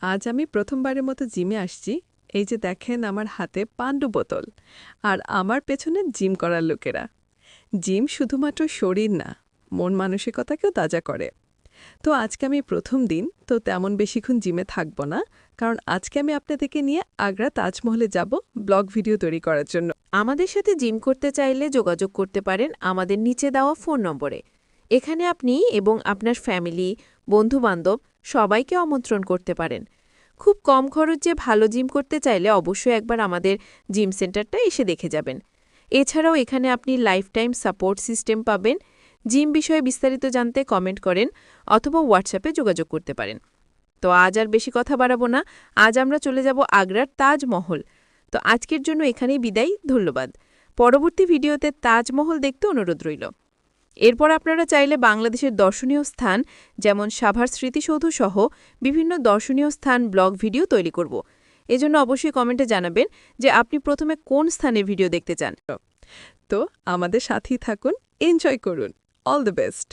আজ আমি প্রথমবারের মতো জিমে আসছি। এই যে দেখেন আমার হাতে পাণ্ডু বোতল। আর আমার পেছনে জিম করার লোকেরা। জিম শুধুমাত্র শরীর না, মন মানসিকতাকেও তাজা করে। তো আজকে আমি প্রথম দিন, তো তেমন বেশিক্ষণ জিমে থাকব না। কারণ আজকে আমি আপনাদেরকে নিয়ে আগ্রা তাজমহলে যাব ব্লগ ভিডিও তৈরি করার জন্য। আমাদের সাথে জিম করতে চাইলে যোগাযোগ করতে পারেন আমাদের নিচে দেওয়া ফোন নম্বরে। এখানে আপনি এবং আপনার ফ্যামিলি, বন্ধুবান্ধব সবাইকে আমন্ত্রণ করতে পারেন। খুব কম খরচে ভালো জিম করতে চাইলে অবশ্যই একবার আমাদের জিম সেন্টারটা এসে দেখে যাবেন। এছাড়াও এখানে আপনি লাইফটাইম সাপোর্ট সিস্টেম পাবেন। জিম বিষয়ে বিস্তারিত জানতে কমেন্ট করেন অথবা হোয়াটসঅ্যাপে যোগাযোগ করতে পারেন। তো আজ আর বেশি কথা বাড়াবো না। আজ আমরা চলে যাব আগ্রার তাজমহল। তো আজকের জন্য এখানেই বিদায়, ধন্যবাদ। পরবর্তী ভিডিওতে তাজমহল দেখতে অনুরোধ রইল। এরপর আপনারা চাইলে বাংলাদেশের দর্শনীয় স্থান, যেমন সাভার স্মৃতিসৌধসহ বিভিন্ন দর্শনীয় স্থান ব্লগ ভিডিও তৈরি করব। এজন্য অবশ্যই কমেন্টে জানাবেন যে আপনি প্রথমে কোন স্থানের ভিডিও দেখতে চান। তো আমাদের সাথেই থাকুন, এনজয় করুন। All the best.